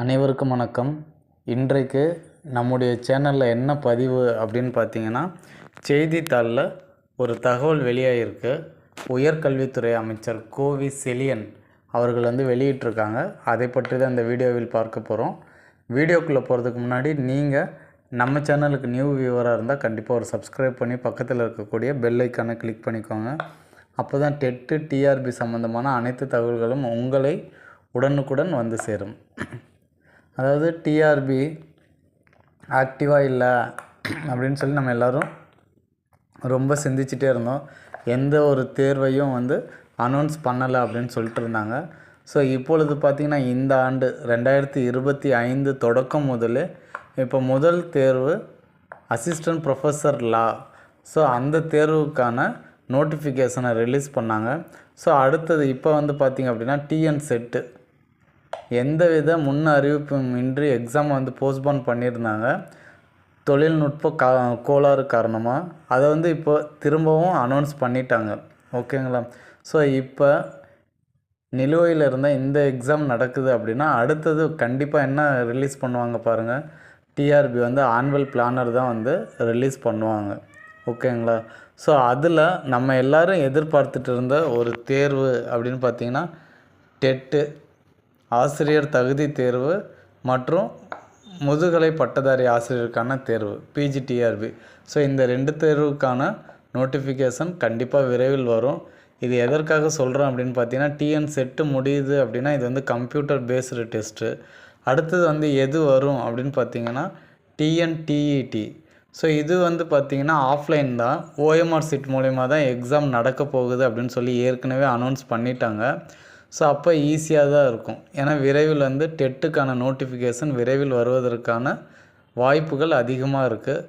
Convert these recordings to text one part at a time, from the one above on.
அனைவருக்கும் வணக்கம். இன்றைக்கு நம்முடைய சேனலில் என்ன பதிவு அப்படின்னு பார்த்தீங்கன்னா செய்தித்தாளில் ஒரு தகவல் வெளியாகிருக்கு உயர்கல்வித்துறை அமைச்சர் கோவி செலியன் அவர்கள் வந்து வெளியிட்டிருக்காங்க. அதை பற்றி தான் இந்த வீடியோவில் பார்க்க போகிறோம் வீடியோக்குள்ளே போகிறதுக்கு முன்னாடி நீங்கள் நம்ம சேனலுக்கு நியூ வியூவராக இருந்தால் கண்டிப்பாக ஒரு சப்ஸ்கிரைப் பண்ணி பக்கத்தில் இருக்கக்கூடிய பெல் ஐக்கானை கிளிக் பண்ணிக்கோங்க. அப்போ தான் டெட்டு டிஆர்பி சம்மந்தமான அனைத்து தகவல்களும் உங்களை உடனுக்குடன் வந்து சேரும். அதாவது டிஆர்பி ஆக்டிவாக இல்லை அப்படின்னு சொல்லி நம்ம எல்லோரும் ரொம்ப சிந்திச்சிட்டே இருந்தோம். எந்த ஒரு தேர்வையும் வந்து அனௌன்ஸ் பண்ணலை அப்படின்னு சொல்லிட்டு இருந்தாங்க. ஸோ இப்பொழுது பார்த்திங்கன்னா இந்த ஆண்டு ரெண்டாயிரத்தி இருபத்தி ஐந்து தொடக்கம் முதல் இப்போ முதல் தேர்வு அசிஸ்டன்ட் ப்ரொஃபஸர் லா ஸோ அந்த தேர்வுக்கான நோட்டிஃபிகேஷனை ரிலீஸ் பண்ணாங்க. ஸோ அடுத்தது இப்போ வந்து பார்த்திங்க அப்படின்னா டிஎன் செட்டு எந்தவித முன் அறிவிப்பும் இன்றி எக்ஸாம் வந்து போஸ்ட்போன் பண்ணியிருந்தாங்க. தொழில்நுட்ப கா கோளாறு காரணமாக அதை வந்து இப்போ திரும்பவும் அனௌன்ஸ் பண்ணிட்டாங்க. ஓகேங்களா? ஸோ இப்போ நிலுவையில் இருந்த இந்த எக்ஸாம் நடக்குது அப்படின்னா அடுத்தது கண்டிப்பாக என்ன ரிலீஸ் பண்ணுவாங்க பாருங்கள் டிஆர்பி வந்து ஆனுவல் பிளானர் தான் வந்து ரிலீஸ் பண்ணுவாங்க. ஓகேங்களா? ஸோ அதில் நம்ம எல்லோரும் எதிர்பார்த்துட்டு இருந்த ஒரு தேர்வு அப்படின்னு பார்த்தீங்கன்னா டெட்டு ஆசிரியர் தகுதி தேர்வு மற்றும் முதுகலை பட்டதாரி ஆசிரியருக்கான தேர்வு பிஜிடிஆர்பி ஸோ இந்த ரெண்டு தேர்வுக்கான நோட்டிஃபிகேஷன் கண்டிப்பாக விரைவில் வரும். இது எதற்காக சொல்கிறோம் அப்படின்னு பார்த்தீங்கன்னா டிஎன் செட்டு முடியுது அப்படின்னா இது வந்து கம்ப்யூட்டர் பேஸ்டு டெஸ்ட்டு அடுத்தது வந்து எது வரும் அப்படின்னு பார்த்தீங்கன்னா டிஎன்டிஇடி ஸோ இது வந்து பார்த்திங்கன்னா ஆஃப்லைன் தான். ஓஎம்ஆர் சீட் மூலயமா தான் எக்ஸாம் நடக்க போகுது அப்படின்னு சொல்லி ஏற்கனவே அனௌன்ஸ் பண்ணிட்டாங்க. ஸோ அப்போ ஈஸியாக தான் இருக்கும். ஏன்னா விரைவில் வந்து டெட்டுக்கான நோட்டிஃபிகேஷன் விரைவில் வருவதற்கான வாய்ப்புகள் அதிகமாக இருக்குது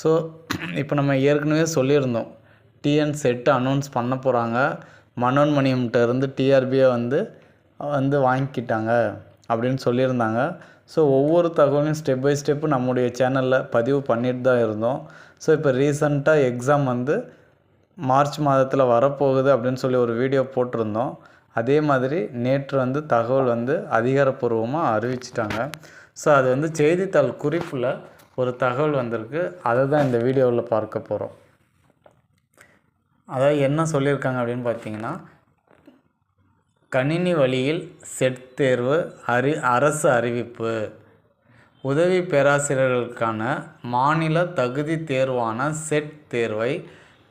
ஸோ இப்போ நம்ம ஏற்கனவே சொல்லியிருந்தோம். டிஎன் செட்டு அனௌன்ஸ் பண்ண போகிறாங்க மனோன்மணியம்கிட்ட இருந்து டிஆர்பியை வந்து வந்து வாங்கிக்கிட்டாங்க அப்படின்னு சொல்லியிருந்தாங்க. ஸோ ஒவ்வொரு தகவலையும் ஸ்டெப் பை ஸ்டெப்பு நம்முடைய சேனலில் பதிவு பண்ணிட்டு தான் இருந்தோம். ஸோ இப்போ ரீசண்டாக எக்ஸாம் வந்து மார்ச் மாதத்தில் வரப்போகுது அப்படின்னு சொல்லி ஒரு வீடியோ போட்டிருந்தோம். அதே மாதிரி நேற்று வந்து தகவல் வந்து அதிகாரப்பூர்வமாக அறிவிச்சிட்டாங்க. ஸோ அது வந்து செய்தித்தாள் குறிப்பில் ஒரு தகவல் வந்திருக்கு. அதை தான் இந்த வீடியோவில் பார்க்க போகிறோம் அதாவது என்ன சொல்லியிருக்காங்க அப்படின்னு பார்த்தீங்கன்னா கணினி வழியில் செட் தேர்வு அறி அரசு அறிவிப்பு. உதவி பேராசிரியர்களுக்கான மாநில தகுதி தேர்வான செட் தேர்வை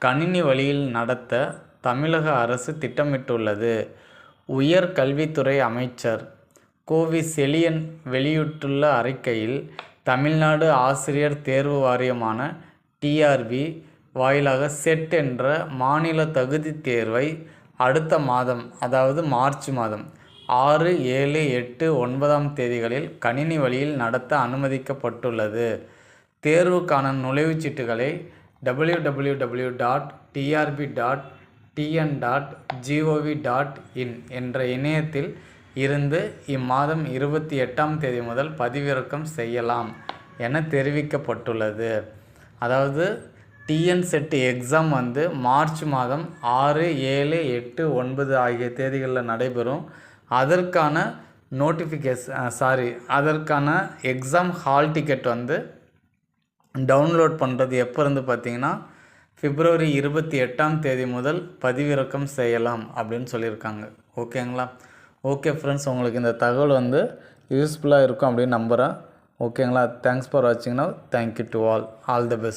கணினி வழியில் நடத்த தமிழக அரசு திட்டமிட்டுள்ளது. உயர் கல்வித்துறை அமைச்சர் கோவி செலியன் வெளியிட்டுள்ள அறிக்கையில் தமிழ்நாடு ஆசிரியர் தேர்வு வாரியமான டிஆர்பி வாயிலாக செட் என்ற மாநில தகுதி தேர்வை அடுத்த மாதம் அதாவது மார்ச் மாதம் ஆறு ஏழு எட்டு ஒன்பதாம் தேதிகளில் கணினி வழியில் நடத்த அனுமதிக்கப்பட்டுள்ளது. தேர்வுக்கான நுழைவுச்சீட்டுகளை W W W dot TRB dot TN dot GOV dot in என்ற இணையத்தில் இருந்து இம்மாதம் இருபத்தி எட்டாம் தேதி முதல் பதிவிறக்கம் செய்யலாம் என தெரிவிக்கப்பட்டுள்ளது. அதாவது டிஎன் செட் எக்ஸாம் வந்து மார்ச் மாதம் ஆறு ஏழு எட்டு ஒன்பது ஆகிய தேதிகளில் நடைபெறும். அதற்கான நோட்டிஃபிகேஷன் சாரி அதற்கான எக்ஸாம் ஹால் டிக்கெட் வந்து டவுன்லோட் பண்ணுறது எப்போ இருந்து பார்த்தீங்கன்னா பிப்ரவரி இருபத்தி எட்டாம் தேதி முதல் பதிவிறக்கம் செய்யலாம் அப்படின்னு சொல்லியிருக்காங்க. ஓகேங்களா? ஓகே ஃப்ரெண்ட்ஸ் உங்களுக்கு இந்த தகவல் வந்து யூஸ்ஃபுல்லாக இருக்கும் அப்படின்னு நம்புகிறேன் ஓகேங்களா? Thanks for வாட்சிங்னா thank you to all all the best